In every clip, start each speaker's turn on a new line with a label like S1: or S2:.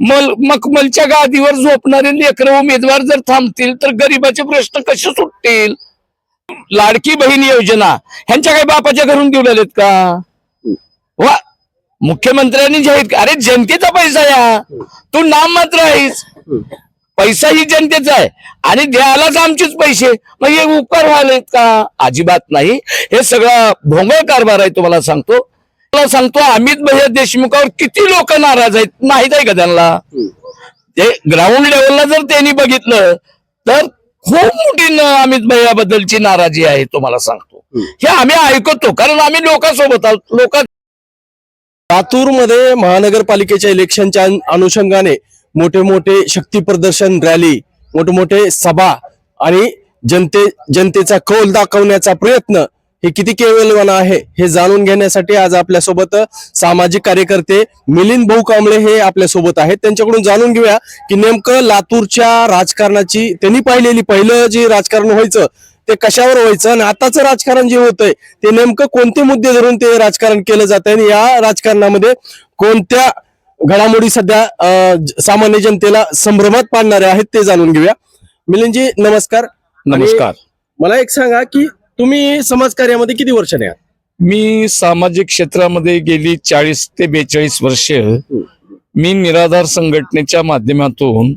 S1: मल मखमलच्या गादीवर झोपणारे लेकर उमेदवार जर थांबतील तर गरिबाचे प्रश्न कसे सुटतील? लाडकी बहीण योजना. ह्यांच्या काही बापाच्या घरून घेऊन आलेत का? वा मुख्यमंत्र्यांनी जाहीर अरे जनतेचा पैसा या. तू नाम मात्र आहेस. पैसा ही जनतेचा आहे. आणि द्यायलाच आमचेच पैसे. मग हे उपकार व्हायलेत का? अजिबात नाही. हे सगळा भोंगळ कारभार आहे तुम्हाला सांगतो. मला सांगतो अमित भैया देशमुखावर किती लोक नाराज आहेत माहीत आहे का त्यांना? ते ग्राउंड लेवलला जर त्यांनी बघितलं तर खूप मोठी अमित भैया बद्दलची नाराजी आहे तुम्हाला सांगतो. हे आम्ही ऐकतो कारण आम्ही लोकांसोबत आहोत लोक
S2: लातूरमध्ये महानगरपालिकेच्या इलेक्शनच्या अनुषंगाने मोठे मोठे शक्ती प्रदर्शन रॅली मोठमोठे मोठे सभा आणि जनते जनतेचा कौल दाखवण्याचा प्रयत्न हे किती केवलवान आहे हे जाणून घेण्यासाठी आज आपल्यासोबत सामाजिक कार्यकर्ते मिलिंद भाऊ कांबळे हे आपल्यासोबत आहेत. त्यांच्याकडून जाणून घेऊया की नेमकं लातूरच्या राजकारणाची त्यांनी पाहिलेली पहिलं जे राजकारण व्हायचं ते कशावर व्हायचं आणि आताचं राजकारण जे होतंय ते नेमकं कोणते मुद्दे धरून ते राजकारण केलं जात आणि या राजकारणामध्ये कोणत्या घडामोडी सध्या सामान्य जनतेला संभ्रमात पाडणाऱ्या आहेत ते जाणून घेऊया. मिलिंदजी नमस्कार.
S1: नमस्कार.
S2: मला एक सांगा की तुम्ही समाजकार्यामध्ये किती वर्षाने आहात
S1: मी सामाजिक क्षेत्रामध्ये गेली चाळीस ते बेचाळीस वर्ष. मी निराधार संघटनेच्या माध्यमातून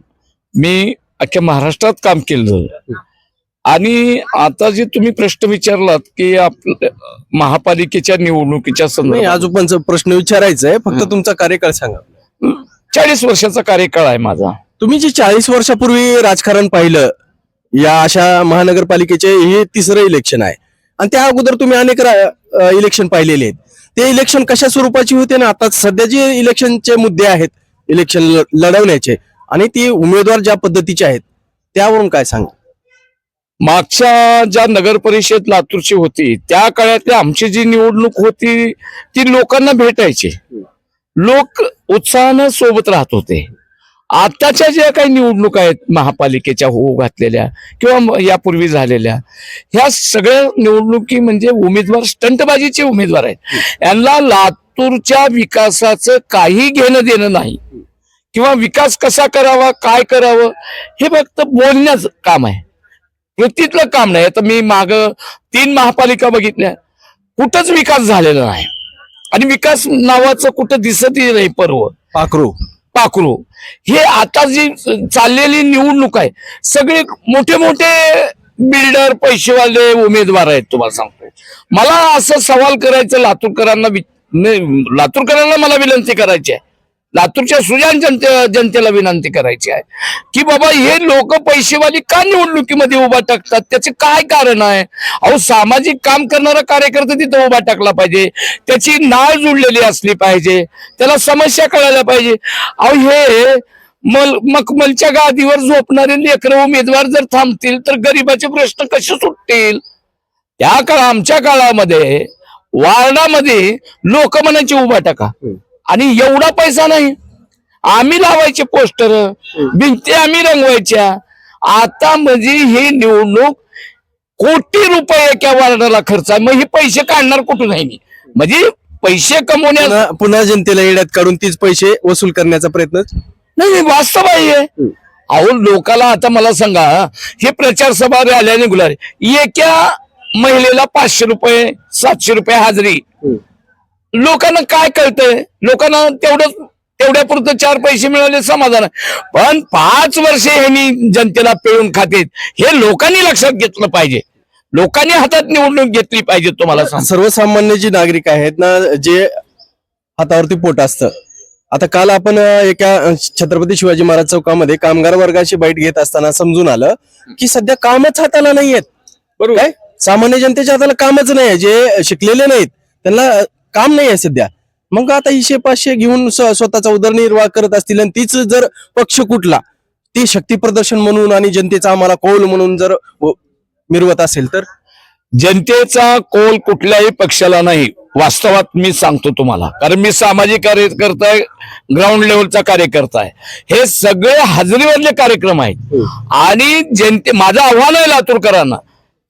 S1: मी अख्ख्या महाराष्ट्रात काम केलं. आणि आता जे तुम्ही प्रश्न विचारलात की आपल्या महापालिकेच्या निवडणुकीच्या संदर्भात.
S2: पण प्रश्न विचारायचा आहे फक्त तुमचा कार्यकाळ सांगा.
S1: चाळीस वर्षाचा कार्यकाळ आहे माझा.
S2: तुम्ही जे चाळीस वर्षापूर्वी राजकारण पाहिलं या अशा महानगरपालिकेचे हे तिसरं इलेक्शन आहे. आणि त्या अगोदर तुम्ही अनेक इलेक्शन पाहिलेले आहेत. ते इलेक्शन कशा स्वरूपाची होते ना आता सध्या जे इलेक्शनचे मुद्दे आहेत इलेक्शन लढवण्याचे आणि ती उमेदवार ज्या पद्धतीचे आहेत त्यावरून काय सांगा?
S1: मागच्या ज्या नगर परिषद लातूरची होती त्या काळातली आमची जी निवडणूक होती ती लोकांना भेटायची. लोक उत्साहानं सोबत राहत होते. आताच्या ज्या काही निवडणुका आहेत महापालिकेच्या होऊ घातलेल्या किंवा यापूर्वी झालेल्या ह्या सगळ्या निवडणुकी म्हणजे उमेदवार स्टंटबाजीचे उमेदवार आहेत. यांना लातूरच्या विकासाचं काही घेणं देणं नाही. किंवा विकास कसा करावा काय करावं हे फक्त बोलण्याचं काम आहे. कृतीतलं काम नाही. आता मी माग तीन महापालिका बघितल्या. कुठंच विकास झालेला नाही. आणि विकास नावाचं कुठं दिसतही नाही पर्व.
S2: पाखरू.
S1: पाखरू. हे आता जी चाललेली निवडणूक आहे सगळे मोठे मोठे बिल्डर पैसेवाले उमेदवार आहेत तुम्हाला सांगतो मला असं सवाल करायचं लातूरकरांना लातूरकरांना मला विनंती करायची आहे. लातूरच्या सुजान जनते जनतेला विनंती करायची आहे की बाबा हे लोक पैसेवाली का निवडणुकीमध्ये उभा टाकतात? त्याचे काय कारण आहे? अहो सामाजिक काम करणारा कार्यकर्ता तिथं उभा टाकला पाहिजे. त्याची नाळ जुळलेली असली पाहिजे. त्याला समस्या कळायला पाहिजे. अहो हे मल मखमलच्या गादीवर झोपणारे लेकर उमेदवार जर थांबतील तर गरिबाचे प्रश्न कसे सुटतील? त्या काळा आमच्या काळामध्ये वार्डामध्ये लोक म्हणायचे उभा टाका. आणि एवढा पैसा नाही. आम्ही लावायचे पोस्टर भिंती आम्ही रंगवायच्या. आता म्हणजे ही निवडणूक कोटी रुपये एका वार्डाला खर्च आहे. मग हे पैसे काढणार कुठून आहे मी? म्हणजे पैसे कमवण्यास
S2: पुन्हा जनतेला येड्यात काढून तीच पैसे वसूल करण्याचा प्रयत्न?
S1: नाही वास्तव आहे. अहो लोकाला आता मला सांगा हे प्रचार सभा रॅल्या निघणार. एका महिलेला पाचशे रुपये सातशे रुपये हाजरी. लोकांना काय कळतंय? लोकांना तेवढं तेवढ्या पुरतं चार पैसे मिळाले समाधान. पण पाच वर्षे ह्यांनी जनतेला पिळून खातेत. हे लोकांनी लक्षात घेतलं पाहिजे. लोकांनी हातात निवडणूक घेतली पाहिजे तुम्हाला
S2: सर्वसामान्य जी नागरिक आहेत ना जे हातावरती पोट असतं. आता काल आपण एका छत्रपती शिवाजी महाराज चौकामध्ये कामगार वर्गाची बाईट घेत असताना समजून आलं की सध्या कामच हाताला नाहीयेत.
S1: बरोबर.
S2: सामान्य जनतेच्या हाताला कामच नाही जे शिकलेले नाहीत त्यांना काम नाही आहे सध्या. मग आता हिशे पाचशे घेऊन स्व- स्वतःचा उदरनिर्वाह करत असतील आणि तीच जर पक्ष कुठला ती शक्ती प्रदर्शन म्हणून आणि जनतेचा आम्हाला कौल म्हणून जर मिरवत असेल तर?
S1: जनतेचा कोल कुठल्याही पक्षाला नाही. वास्तवात मी सांगतो तुम्हाला. कारण मी सामाजिक कार्यकर्ता आहे ग्राउंड लेवलचा कार्यकर्ता आहे. हे सगळे हजेरीवरले कार्यक्रम आहेत. आणि जनते माझं आव्हान आहे लातूरकरांना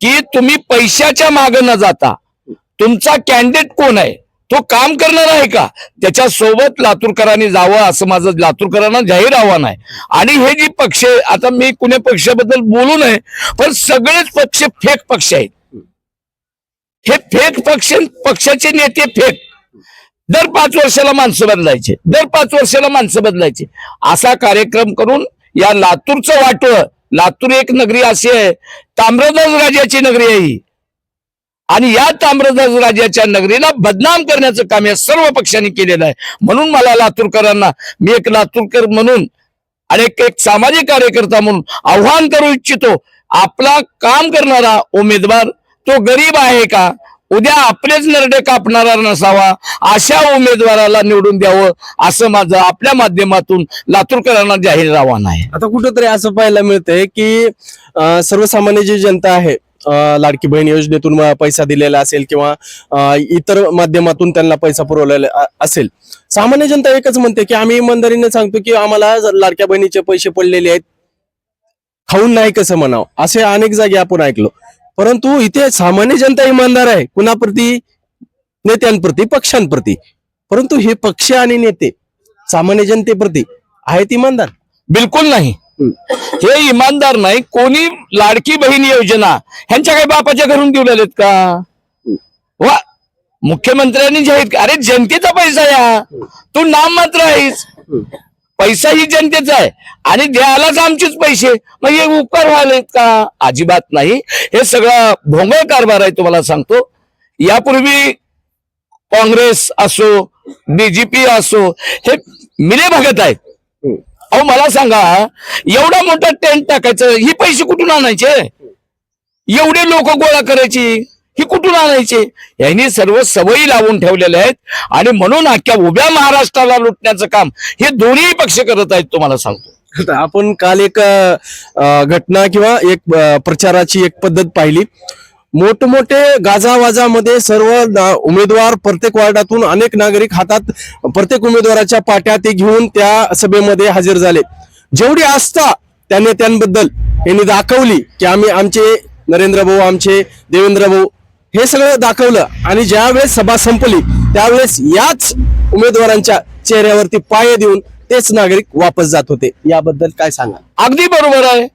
S1: की तुम्ही पैशाच्या मागे न जाता तुमचा कॅन्डिडेट कोण आहे? तो काम करणार आहे का? त्याच्या सोबत लातूरकरांनी जावं असं माझं लातूरकरांना जाहीर आव्हान आहे. आणि हे जी पक्ष आता मी कुण्या पक्षाबद्दल बोलू नये पण सगळेच पक्ष फेक पक्ष आहेत. हे फेक पक्ष पक्षाचे नेते फेक. दर पाच वर्षाला माणसं बदलायचे. दर पाच वर्षाला माणसं बदलायचे. असा कार्यक्रम करून या लातूरचं वाटोळ लातूर एक नगरी अशी आहे ताम्रध्वज राजाची नगरी आहे ही. आणि या ताम्रध्वज राजाच्या नगरीला बदनाम करण्याचं काम या सर्व पक्षांनी केलेलं आहे. म्हणून मला लातूरकरांना मी एक लातूरकर म्हणून आणि एक एक सामाजिक कार्यकर्ता म्हणून आव्हान करू इच्छितो. आपला काम करणारा उमेदवार तो गरीब आहे का? उद्या आपलेच नरडे कापणारा नसावा अशा उमेदवाराला निवडून द्यावं असं माझं आपल्या माध्यमातून लातूरकरांना जाहीर आव्हान आहे.
S2: आता कुठंतरी असं पाहायला मिळतंय की सर्वसामान्य जी जनता आहे लाडकी बहीण योजनेतून पैसा दिलेला असेल किंवा इतर माध्यमातून त्यांना पैसा पुरवलेला असेल. सामान्य जनता एकच म्हणते की आम्ही इमानदारीने सांगतो की आम्हाला लाडक्या बहिणीचे पैसे पडलेले आहेत खाऊन नाही कसं म्हणावं? असे अनेक जागी आपण ऐकलो. परंतु इथे सामान्य जनता इमानदार आहे. कुणाप्रती? नेत्यांप्रती पक्षांप्रती. परंतु हे पक्ष आणि नेते सामान्य जनतेप्रती आहेत इमानदार?
S1: बिलकुल नाही. हे इमानदार नाही कोणी लाडकी बहीण योजना ह्यांच्या काही बापाच्या घरून दिलेत का? वा मुख्यमंत्र्यांनी जाहीर अरे जनतेचा पैसा या. तू नाम मात्र आहेस. पैसा ही जनतेचा आहे. आणि द्यायलाच आमचेच पैसे. मग हे उपकार व्हायलेत का? अजिबात नाही. हे सगळा भोंगळ कारभार आहे तुम्हाला सांगतो. यापूर्वी काँग्रेस असो बीजेपी असो हे मिले भगत आहेत. अहो मला सांगा एवढा मोठा टेंट टाकायचं ही पैसे कुठून आणायचे? एवढे लोक गोळा करायची ही कुठून आणायचे? यांनी सर्व सवयी लावून ठेवलेल्या आहेत आणि म्हणून अख्ख्या उभ्या महाराष्ट्राला लुटण्याचं काम हे दोन्ही पक्ष करत आहेत तुम्हाला सांगतो.
S2: आपण काल एक घटना किंवा एक प्रचाराची एक पद्धत पाहिली. मोठमोठे गाजावाजामध्ये सर्व ना- उमेदवार प्रत्येक वार्डातून अनेक नागरिक हातात प्रत्येक उमेदवाराच्या पाट्या ते घेऊन त्या सभेमध्ये हजर झाले. जेवढी आस्था त्या नेत्यांबद्दल यांनी दाखवली की आम्ही आमचे नरेंद्र भाऊ आमचे देवेंद्र भाऊ हे सगळं दाखवलं आणि ज्यावेळेस सभा संपली त्यावेळेस याच उमेदवारांच्या चेहऱ्यावरती पाय देऊन तेच नागरिक वापस जात होते. याबद्दल काय सांगा
S1: अगदी बरोबर आहे.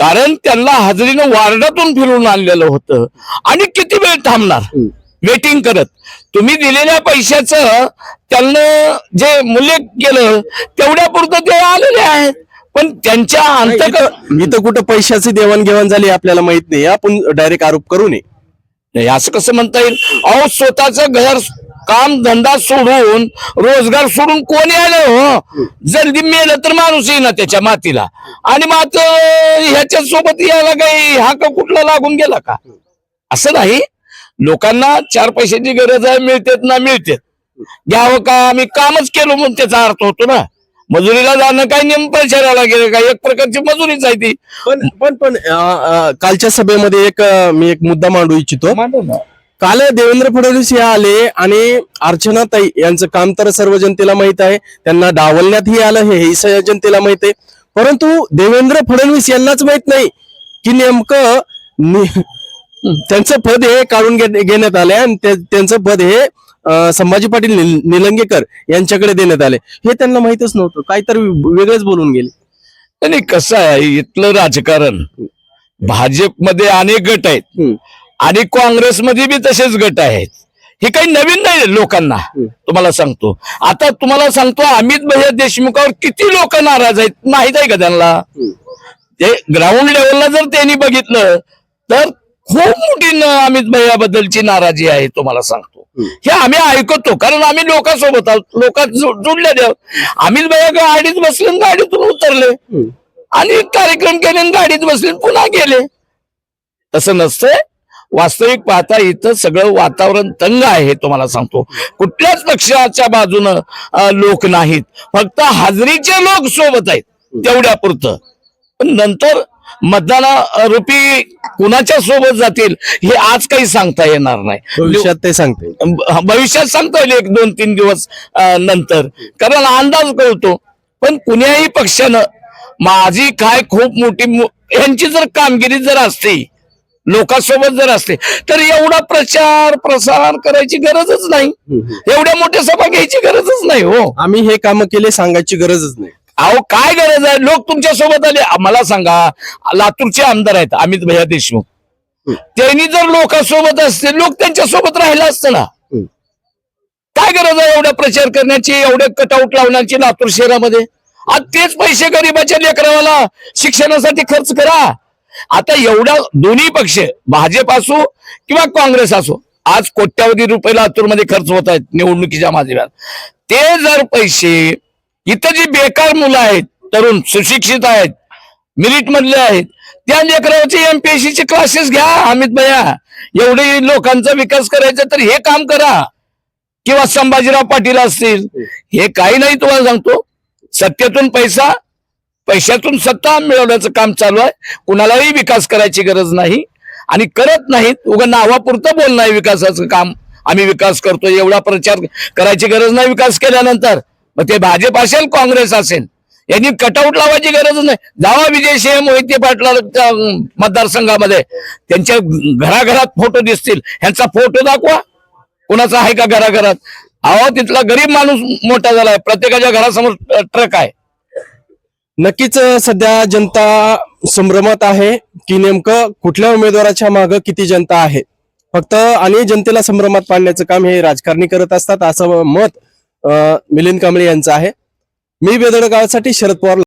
S1: कारण त्यांना हजेरीनं वार्डातून फिरून आणलेलं होतं. आणि किती वेळ थांबणार? वेटिंग करत. तुम्ही दिलेल्या पैशाचं त्यांना जे मूल्य केलं तेवढ्या पुरतं ते आलेले आहेत. पण त्यांच्या अंत
S2: इथं कुठं पैशाची देवाणघेवाण झाली आपल्याला माहीत नाही आपण डायरेक्ट आरोप करू नये.
S1: नाही असं कसं म्हणता येईल? अहो स्वतःचं घर काम धंदा सोडून रोजगार सोडून कोणी आलं हो? जल्दी मेलं तर माणूस येईना त्याच्या मातीला. आणि मात ह्याच्या सोबत यायला काही हा का कुठला लागून गेला का? असं नाही. लोकांना चार पैशाची गरज आहे मिळतेत ना मिळतेत. घ्यावं का? आम्ही कामच केलो म्हणून त्याचा अर्थ होतो ना. मजुरीला जाणं काय नेम पैशाला गेलं का? एक प्रकारची मजुरीच आहे ती.
S2: पण पण पण कालच्या सभेमध्ये एक मी एक मुद्दा मांडू इच्छितो. काल देवेंद्र फडणवीस हे आले आणि अर्चना ताई यांचं काम तर सर्व जनतेला माहीत आहे. त्यांना डावलण्यातही आलं हे जनतेला माहीत आहे. परंतु देवेंद्र फडणवीस यांनाच माहीत नाही की नेमकं त्यांचं पद हे काढून घेण्यात आले आणि त्यांचं पद हे संभाजी पाटील निल- निलंगेकर यांच्याकडे देण्यात आले हे त्यांना माहितच नव्हतं. काहीतरी वेगळेच बोलून गेले.
S1: आणि कसं आहे? इथलं राजकारण. भाजपमध्ये अनेक गट आहेत. आणि काँग्रेसमध्ये बी तसेच गट आहेत. हे काही नवीन नाही लोकांना. तुम्हाला सांगतो. आता तुम्हाला सांगतो अमित भैया देशमुखावर किती लोक नाराज आहेत माहीत आहे का त्यांना? ते ग्राउंड लेवलला जर त्यांनी बघितलं तर खूप मोठी अमित भैया बद्दलची नाराजी आहे तुम्हाला सांगतो. हे आम्ही ऐकतो कारण आम्ही लोकांसोबत आहोत लोकात जु- जुडलेले आहोत अमित भैया गाडीत बसले गाडीतून उतरले. आणि कार्यक्रम केले गाडीत बसले पुन्हा गेले. तसं नसतंय. वास्तविक पाहता इथं सगळं वातावरण तंग आहे हे तुम्हाला सांगतो. कुठल्याच पक्षाच्या बाजूनं लोक नाहीत. फक्त हाजरीचे लोक सोबत आहेत तेवढ्या पुरतं. पण नंतर मतदाना रूपी कुणाच्या सोबत जातील हे आज काही सांगता येणार नाही.
S2: भविष्यात ते सांगते.
S1: भविष्यात सांगता येईल एक दोन तीन दिवस नंतर. कारण अंदाज कळतो. पण कुण्याही पक्षानं माझी काय खूप मोठी यांची जर कामगिरी जर असती लोकांसोबत जर असते तर एवढा प्रचार प्रसार करायची गरजच नाही. एवढ्या मोठ्या सभा घ्यायची गरजच नाही हो.
S2: आम्ही हे काम केले सांगायची गरजच नाही.
S1: अहो काय गरज आहे? लोक तुमच्यासोबत आले. मला सांगा लातूरचे आमदार आहेत अमित भैया देशमुख. त्यांनी जर लोकांसोबत असते लोक त्यांच्यासोबत राहिला असतं ना. काय गरज आहे एवढा प्रचार करण्याची एवढे कटआउट लावण्याची लातूर शहरामध्ये? आज तेच पैसे गरीबाच्या लेकरावाला शिक्षणासाठी खर्च करा. आता एवढा दोन्ही पक्ष भाजप असो किंवा काँग्रेस असो आज कोट्यावधी रुपये लातूरमध्ये खर्च होत आहेत निवडणुकीच्या माध्यमात. ते जर पैसे इथं जी बेकार मुलं आहेत तरुण सुशिक्षित आहेत मिरिट मधले आहेत त्या लेकराचे एमपीएससी चे क्लासेस घ्या अमित भैया. एवढे लोकांचा विकास करायचा तर हे काम करा. किंवा संभाजीराव पाटील असतील हे काही नाही तुम्हाला सांगतो. सत्तेतून पैसा पैशातून सत्ता मिळवण्याचं काम चालू आहे. कुणालाही विकास करायची गरज नाही. आणि करत नाहीत उगा नावापुरतं बोलणं आहे विकासाचं काम. आम्ही विकास करतो एवढा प्रचार करायची गरज नाही विकास केल्यानंतर. मग ते भाजप असेल काँग्रेस असेल यांनी कटआउट लावायची गरज नाही. जावा विजयसिंह मोहिते पाटला मतदारसंघामध्ये. त्यांच्या घराघरात फोटो दिसतील. ह्यांचा फोटो दाखवा. कुणाचा आहे का घराघरात? अहो तिथला गरीब माणूस मोठा झालाय. प्रत्येकाच्या घरासमोर ट्रक आहे.
S2: नक्कीच सध्या जनता संभ्रमात आहे की नेमकं कुठल्या उमेदवाराच्या मागे किती जनता आहे? फक्त आणि जनतेला संभ्रमात पाडण्याचं काम हे राजकारणी करत असतात असं मत अं, मिलिंद कांबळे यांचं आहे. मी बेदडगावसाठी शरद पवार